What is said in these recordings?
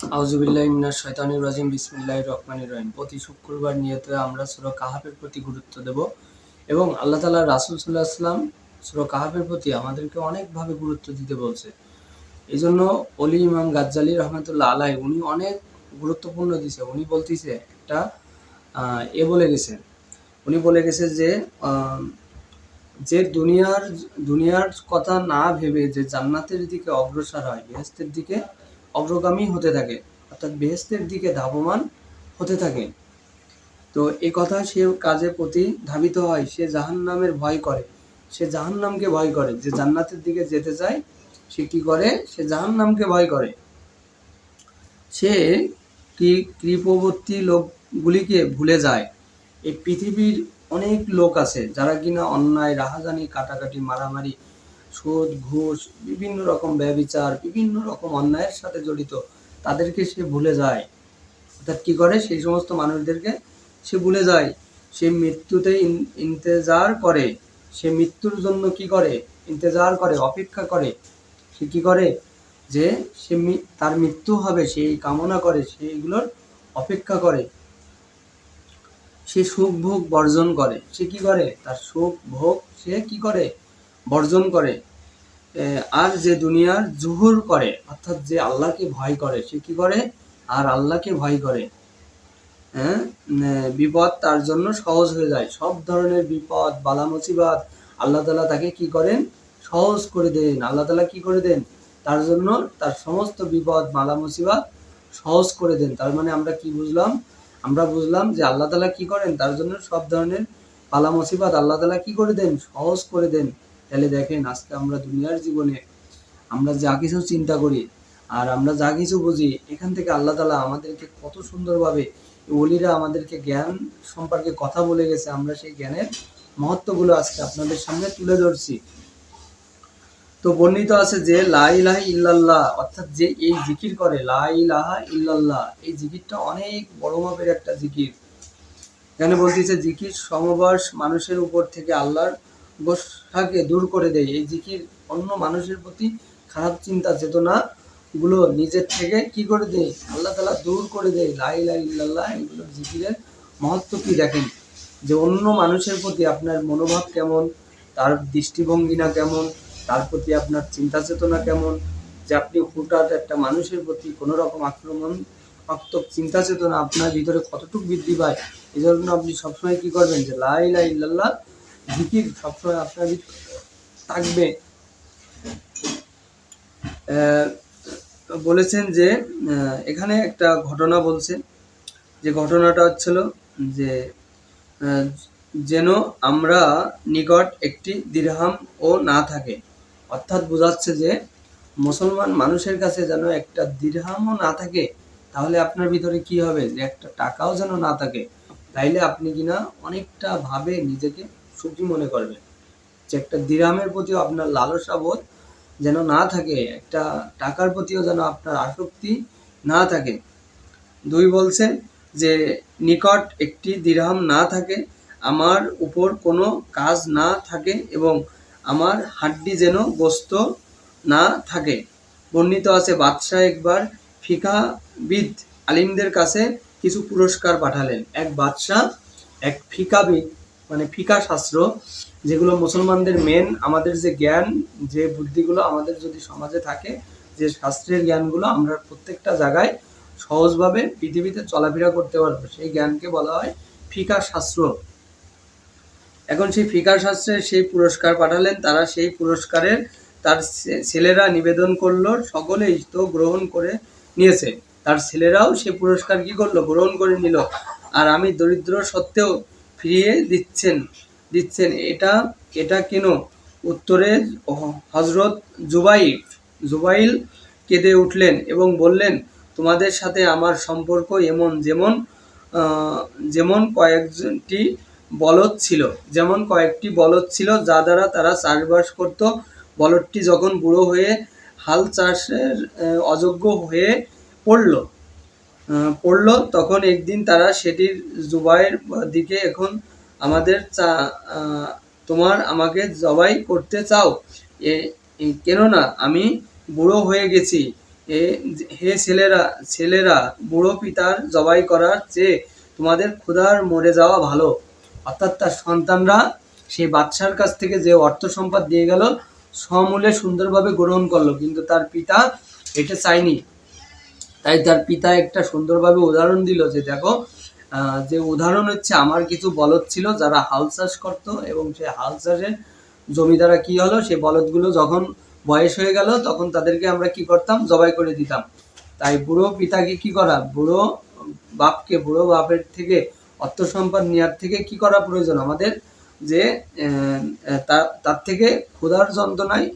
আউজুবিল্লাহ inner শয়তানির রাজিম বিসমিল্লাহ রহমানির রহিম। প্রতি শুক্রবার নিয়ত আমরা সুরা কাহাফের প্রতি গুরুত্ব দেব এবং আল্লাহ তালা রাসুল সাল্লাহ আসলাম সুরা কাহাফের প্রতি আমাদেরকে অনেকভাবে গুরুত্ব দিতে বলছে। এই জন্য অলি ইমাম গাজ্জালি রহমতুল্লাহ আলাই উনি অনেক গুরুত্বপূর্ণ দিছে। উনি বলতেছে একটা এ বলে গেছেন উনি বলে গেছে যে যে দুনিয়ার দুনিয়ার কথা না ভেবে যে জান্নাতের দিকে অগ্রসর হয় বেহেস্তের দিকে অগ্রগামী হতে থাকে, অর্থাৎ বেহেস্তের দিকে ধাবমান হতে থাকে। তো এই কথা সে কাজের প্রতি ধাবিত হয়, সে জাহান্নামের ভয় করে। সে জাহান্নামকে ভয় করে, যে জান্নাতের দিকে যেতে চায়, সে কি করে? সে জাহান্নামকে ভয় করে। সে কৃপবর্তী লোকগুলিকে ভুলে যায়? এই পৃথিবীর অনেক লোক আছে, যারা কিনা অন্যায়, রাহাজানি, কাটাকাটি, মারামারি সুদ ঘুষ, বিভিন্ন রকম ব্যবিচার, বিভিন্ন রকম অন্যায়ের সাথে জড়িত, তাদেরকে সে ভুলে যায়। অর্থাৎ কি করে? সেই সমস্ত মানুষদেরকে সে ভুলে যায়। সে মৃত্যুতে ইন- ইন্তেজার করে। সে মৃত্যুর জন্য কি করে? ইন্তেজার করে, অপেক্ষা করে। সে কি করে? যে সে তার মৃত্যু হবে সেই কামনা করে সেইগুলোর অপেক্ষা করে। সে সুখ ভোগ বর্জন করে। সে কি করে? তার সুখ ভোগ সে কি করে? বর্জন করে আর যে দুনিয়ার জুহুর করে, অর্থাৎ যে আল্লাহকে ভয় করে, সে কি করে? আর আল্লাহকে ভয় করে। হ্যাঁ বিপদ তার জন্য সহজ হয়ে যায়। সব ধরনের বিপদ বালা মুসিবত আল্লাহ তালা তাকে কি করেন? সহজ করে দেন। আল্লাহ তালা কি করে দেন? তার জন্য তার সমস্ত বিপদ মালা মুসিবত সহজ করে দেন। তার মানে আমরা কি বুঝলাম? আমরা বুঝলাম যে আল্লাহ তালা কি করেন? তার জন্য সব ধরনের পালা মুসিবত আল্লাহ তালা কি করে দেন? সহজ করে দেন। তাহলে দেখেন আজকে আমরা দুনিয়ার জীবনে আমরা যা কিছু চিন্তা করি আর আমরা যা কিছু বুঝি, এখান থেকে আল্লাহ তালা আমাদেরকে কত সুন্দরভাবে ওলিরা আমাদেরকে জ্ঞান সম্পর্কে কথা বলে গেছে। আমরা সেই জ্ঞানের মহত্বগুলো আজকে আপনাদের সামনে তুলে ধরছি। তো বর্ণিত আছে যে, লা ইলাহা ইল্লাল্লাহ, অর্থাৎ যে এই জিকির করে, লা ইলাহা ইল্লাল্লাহ, এই জিকিরটা অনেক বড় মাপের একটা জিকির। এখানে বলতেছে জিকির সমবাস মানুষের উপর থেকে আল্লাহর গোসাকে দূর করে দেয়। এই জিকির অন্য মানুষের প্রতি খারাপ চিন্তা চেতনা গুলো নিজের থেকে কি করে দেয়? আল্লাহ তালা দূর করে দেয়। লাই লাই ইল্লাল্লাহ, এগুলো জিকিরের মহত্ব কি দেখেন? যে অন্য মানুষের প্রতি আপনার মনোভাব কেমন? তার দৃষ্টিভঙ্গিনা কেমন? তার প্রতি আপনার চিন্তা চেতনা কেমন? যে আপনি হুটাৎ একটা মানুষের প্রতি কোনো রকম আক্রমণ আত্মক চিন্তা চেতনা আপনার ভিতরে কতটুকু বৃদ্ধি পায়? এই জন্য আপনি সবসময় কি করবেন? যে লাই লাই ইল্লাল্লাহ জিকির সবসময় আপনার থাকবে। বলেছেন যে এখানে একটা ঘটনা বলছেন। যে ঘটনাটা হচ্ছিল যে যেন আমরা নিকট একটি দিরহাম ও না থাকে। অর্থাৎ বোঝাচ্ছে যে, মুসলমান মানুষের কাছে যেন একটা দিরহামও না থাকে, তাহলে আপনার ভিতরে কি হবে? যে একটা টাকাও যেন না থাকে। তাইলে আপনি কিনা অনেকটা ভাবে নিজেকে সুখী মনে করবেন যে একটা দিরহামের প্রতিও আপনার লালসা বোধ যেন না থাকে, একটা টাকার প্রতিও যেন আপনার আসক্তি না থাকে। দুই বলছে যে, নিকট একটি দিরহাম না থাকে, আমার উপর কোনো কাজ না থাকে এবং আমার হাড্ডি যেন গোস্ত না থাকে। বর্ণিত আছে, বাদশাহ একবার ফিকাবিদ আলিমদের কাছে কিছু পুরস্কার পাঠালেন। এক বাদশাহ, এক ফিকাবিদ মানে ফিকা শাস্ত্র, যেগুলো মুসলমানদের মেন আমাদের যে জ্ঞান, যে বুদ্ধিগুলো আমাদের যদি সমাজে থাকে, যে শাস্ত্রের জ্ঞানগুলো আমরা প্রত্যেকটা জায়গায় সহজভাবে পৃথিবীতে চলাফেরা করতে পারব। সেই জ্ঞানকে বলা হয় ফিকা শাস্ত্র। এখন সেই ফিকা শাস্ত্রের সেই পুরস্কার পাঠালেন, তারা সেই পুরস্কারের তার ছেলেরা নিবেদন করল, সকলেই তো গ্রহণ করে নিয়েছে। তার ছেলেরাও সেই পুরস্কার কি করল? গ্রহণ করে নিল। আর আমি দরিদ্র সত্ত্বেও ফিরিয়ে দিচ্ছেন দিচ্ছেন। এটা এটা কেন? উত্তরে হজরত জুবাইর, জুবাইল কেঁদে উঠলেন এবং বললেন, তোমাদের সাথে আমার সম্পর্ক এমন যেমন যেমন কয়েকটি বলদ ছিল। যেমন কয়েকটি বলদ ছিল যা দ্বারা তারা চাষবাস করত। বলদটি যখন বুড়ো হয়ে হাল চাষের অযোগ্য হয়ে পড়ল পড়ল, তখন একদিন তারা সেটির জুবাইয়ের দিকে এখন আমাদের চা তোমার আমাকে জবাই করতে চাও। এ- কেননা আমি বুড়ো হয়ে গেছি। এ, হে ছেলেরা ছেলেরা, বুড়ো পিতার জবাই করার চেয়ে তোমাদের ক্ষুধার মরে যাওয়া ভালো। অর্থাৎ তার সন্তানরা সেই বাদশার কাছ থেকে যে অর্থ সম্পদ দিয়ে গেল, সমূলে সুন্দরভাবে গ্রহণ করল, কিন্তু তার পিতা এটা চায়নি। তাই তার পিতা একটা সুন্দরভাবে উদাহরণ দিল যে, দেখো যে উদাহরণ হচ্ছে, আমার কিছু বলদ ছিল যারা হাল চাষ করতো এবং সেই হাল চাষের জমিদারা কি হলো সেই বলদগুলো যখন বয়স হয়ে গেল, তখন তাদেরকে আমরা কি করতাম? জবাই করে দিতাম। তাই বুড়ো পিতাকে কি করা? বুড়ো বাপকে, বুড়ো বাপের থেকে অর্থ সম্পদ নেওয়ার থেকে কি করা প্রয়োজন? আমাদের যে তার থেকে ক্ষুধার যন্ত্রণায়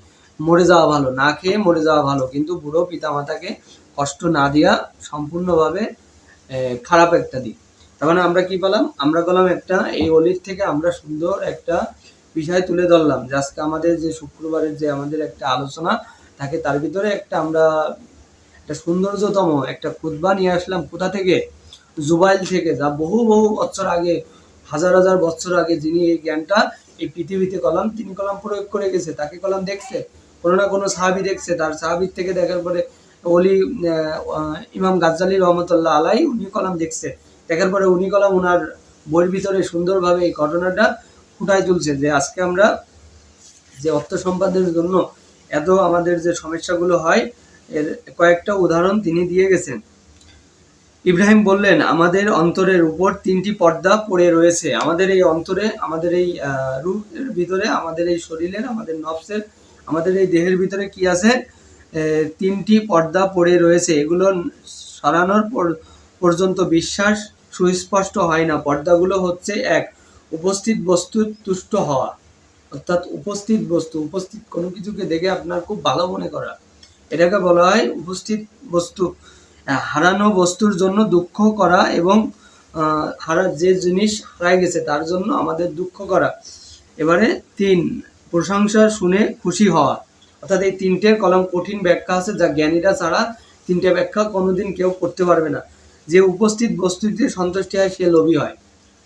মরে যাওয়া ভালো, না খেয়ে মরে যাওয়া ভালো। কিন্তু বুড়ো পিতামাতাকে কষ্ট না দেওয়া সম্পূর্ণভাবে খারাপ একটা দিক। তার মানে আমরা কি পেলাম? আমরা পেলাম একটা, এই অলির থেকে আমরা সুন্দর একটা বিষয় তুলে ধরলাম। যে আজকে আমাদের যে শুক্রবারের যে আমাদের একটা আলোচনা থাকে তার ভিতরে একটা আমরা একটা সৌন্দর্যতম একটা খুতবা নিয়ে আসলাম কোথা থেকে? জুবাইল থেকে, যা বহু বহু বছর আগে, হাজার হাজার বছর আগে যিনি এই জ্ঞানটা এই পৃথিবীতে কলাম, তিনি কলাম প্রয়োগ করে গেছে, তাকে কলাম দেখছে, কোনো না কোনো সাহাবি দেখছে, তার সাহাবির থেকে দেখার পরে অলি ইমাম গাজ্জালি রহমতুল্লাহ আলাই উনি কলাম দেখছে। দেখার পরে উনি কলাম ওনার বইয়ের ভিতরে সুন্দরভাবে এই ঘটনাটা ফুটায় তুলছে যে আজকে আমরা যে অর্থ সম্পাদনের জন্য এত আমাদের যে সমস্যাগুলো হয়, এর কয়েকটা উদাহরণ তিনি দিয়ে গেছেন। ইব্রাহিম বললেন, আমাদের অন্তরের উপর তিনটি পর্দা পড়ে রয়েছে। আমাদের এই অন্তরে, আমাদের এই রুহের ভিতরে, আমাদের এই শরীরের, আমাদের নফসের, আমাদের এই দেহের ভিতরে কি আছে? তিনটি পর্দা পড়ে রয়েছে। এগুলো সরানোর পর- পর্যন্ত বিশ্বাস সুস্পষ্ট হয় না। পর্দাগুলো হচ্ছে এক, উপস্থিত বস্তুর তুষ্ট হওয়া। অর্থাৎ উপস্থিত বস্তু, উপস্থিত কোনো কিছুকে দেখে আপনার খুব ভালো মনে করা। এটাকে বলা হয় উপস্থিত বস্তু। হারানো বস্তুর জন্য দুঃখ করা এবং হারা, যে জিনিস হারাই গেছে তার জন্য আমাদের দুঃখ করা। এবারে তিন, প্রশংসা শুনে খুশি হওয়া। অর্থাৎ এই তিনটের কলম কঠিন ব্যাখ্যা আছে যা জ্ঞানীরা ছাড়া তিনটে ব্যাখ্যা কোনোদিন কেউ করতে পারবে না। যে উপস্থিত বস্তুতে সন্তুষ্টি হয়, সে লোভী হয়।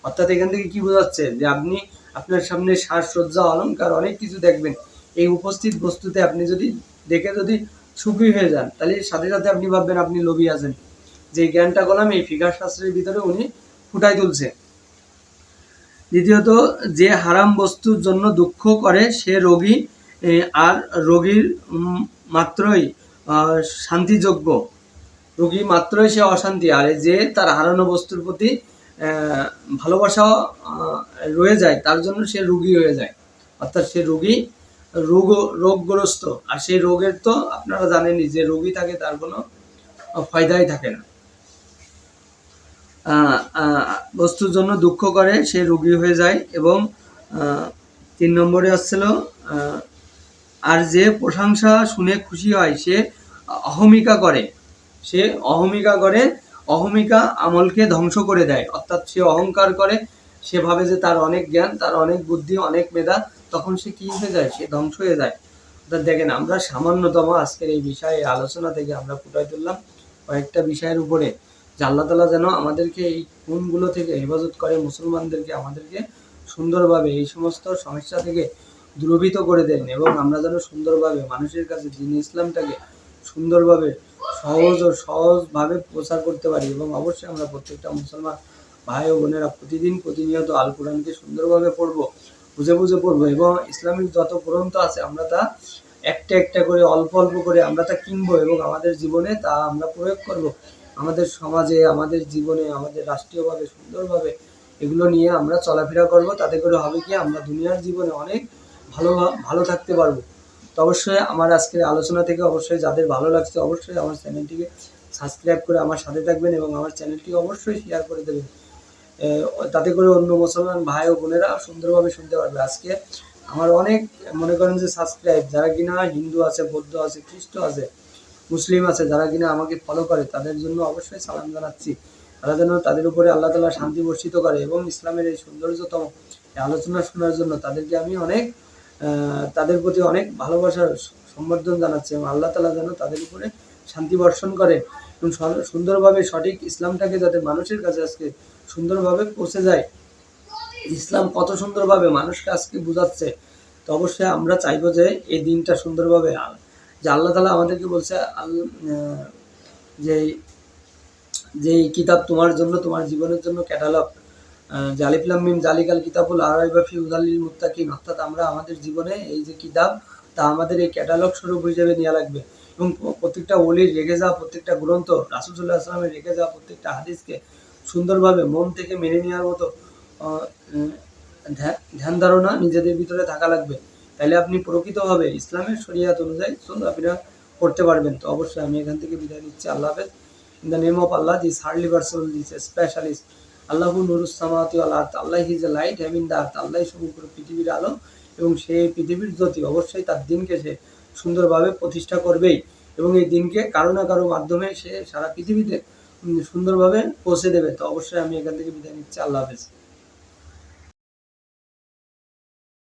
অর্থাৎ এখান থেকে কি বোঝাচ্ছে? যে আপনি আপনার সামনে সাজসজ্জা অলংকার অনেক কিছু দেখবেন। এই উপস্থিত বস্তুতে আপনি যদি দেখে যদি সুখী হয়ে যান, তাহলে সাথে সাথে আপনি ভাববেন আপনি লোভী আছেন। যে জ্ঞানটা করলাম এই ফিগার শাস্ত্রের ভিতরে উনি ফুটাই তুলছে। দ্বিতীয়ত, যে হারাম বস্তুর জন্য দুঃখ করে, সে রোগী আর রোগীর মাত্রই শান্তিযোগ্য। রোগী মাত্রই সে অশান্তি, আর যে তার হারানো বস্তুর প্রতি ভালোবাসা রয়ে যায়, তার জন্য সে রুগী হয়ে যায়। অর্থাৎ সে রোগী রোগ, রোগগ্রস্ত, আর সেই রোগের তো আপনারা জানেনই যে রোগী থাকে তার কোনো ফায়দাই থাকে না। বস্তুর জন্য দুঃখ করে, সে রুগী হয়ে যায় এবং তিন নম্বরে আসছিল আর যে প্রশংসা শুনে খুশি হয়, সে অহমিকা করে। সে অহমিকা করে, অহমিকা আমলকে ধ্বংস করে দেয়। অর্থাৎ সে অহংকার করে, সে ভাবে যে তার অনেক জ্ঞান, তার অনেক বুদ্ধি, অনেক মেধা, তখন সে কি হয়ে যায়? সে ধ্বংস হয়ে যায়। অর্থাৎ দেখেন, আমরা সামান্যতম আজকের এই বিষয়ে আলোচনা থেকে আমরা ফুটাই তুললাম কয়েকটা বিষয়ের উপরে, যে আল্লাহ তালা যেন আমাদেরকে এই গুণগুলো থেকে হেফাজত করে, মুসলমানদেরকে আমাদেরকে সুন্দরভাবে এই সমস্ত সমস্যা থেকে দূরভীত করে দেন এবং আমরা যেন সুন্দরভাবে মানুষের কাছে দিন ইসলামটাকে সুন্দরভাবে সহজ ও সহজভাবে প্রচার করতে পারি এবং অবশ্যই আমরা প্রত্যেকটা মুসলমান ভাই ও বোনেরা প্রতিদিন প্রতিনিয়ত আল কোরআনকে সুন্দরভাবে পড়ব, বুঝে বুঝে পড়ব এবং ইসলামিক যত গ্রন্থ আছে আমরা তা একটা একটা করে, অল্প অল্প করে আমরা তা কিনবো এবং আমাদের জীবনে তা আমরা প্রয়োগ করব। আমাদের সমাজে, আমাদের জীবনে, আমাদের রাষ্ট্রীয়ভাবে সুন্দরভাবে এগুলো নিয়ে আমরা চলাফেরা করব। তাতে করে হবে কি? আমরা দুনিয়ার জীবনে অনেক ভালো ভালো থাকতে পারব। তো অবশ্যই আমার আজকের আলোচনা থেকে অবশ্যই যাদের ভালো লাগছে অবশ্যই আমার চ্যানেলটিকে সাবস্ক্রাইব করে আমার সাথে থাকবেন এবং আমার চ্যানেলটি অবশ্যই শেয়ার করে দেবেন। তাতে করে অন্য মুসলমান ভাই ও বোনেরা সুন্দরভাবে শুনতে পারবে। আজকে আমার অনেক মনে করেন যে সাবস্ক্রাইব যারা কিনা হিন্দু আছে, বৌদ্ধ আছে, খ্রিস্ট আছে, মুসলিম আছে, যারা কিনা আমাকে ফলো করে, তাদের জন্য অবশ্যই সালাম জানাচ্ছি। তারা যেন তাদের উপরে আল্লাহ তালা শান্তি বর্ষিত করে এবং ইসলামের এই সৌন্দর্যতম আলোচনা শোনার জন্য তাদেরকে আমি অনেক তাদের প্রতি অনেক ভালোবাসার সম্বর্ধন জানাচ্ছে এবং আল্লাহ তালা যেন তাদের উপরে শান্তি বর্ষণ করে এবং সুন্দরভাবে সঠিক ইসলামটাকে যাতে মানুষের কাছে আজকে সুন্দরভাবে পৌঁছে যায়। ইসলাম কত সুন্দরভাবে মানুষকে আজকে বোঝাচ্ছে, তো অবশ্যই আমরা চাইব যে এই দিনটা সুন্দরভাবে যে আল্লাহ তালা আমাদেরকে বলছে যে যে কিতাব তোমার জন্য, তোমার জীবনের জন্য ক্যাটালগ জালিফলাম মিম জালিকাল কিতাবুল আরাইবাফি উদালিল মুত্তাকিন। অর্থাৎ আমরা আমাদের জীবনে এই যে কিতাব, তা আমাদের এই ক্যাটালগ স্বরূপ হিসেবে নেওয়া লাগবে। এবং প্রত্যেকটা অলির রেখে যাওয়া প্রত্যেকটা গ্রন্থ রাসুল্লাহ আসলামের রেখে যাওয়া প্রত্যেকটা হাদিসকে সুন্দরভাবে মন থেকে মেনে নেওয়ার মতো ধ্যান ধারণা নিজেদের ভিতরে থাকা লাগবে। তাহলে আপনি প্রকৃতভাবে ইসলামের শরিয়াত অনুযায়ী চলাফেরা করতে পারবেন। তো অবশ্যই আমি এখান থেকে বিদায় নিচ্ছি। আল্লাহ হাফেজ। In the name of Allah this hardly person this specialist আল্লাহু নুরুস সামাওয়াতি ওয়াল Allah his light heaven the earth Allah সমগ্র পৃথিবীর আলো এবং সেই পৃথিবীর জ্যোতি। অবশ্যই তার দিনকে সে সুন্দরভাবে প্রতিষ্ঠা করবেই এবং এই দিনকে কারও না কারও মাধ্যমে সে সারা পৃথিবীতে সুন্দরভাবে পৌঁছে দেবে। তো অবশ্যই আমি এখান থেকে বিদায় নিচ্ছি। আল্লাহ হাফেজ।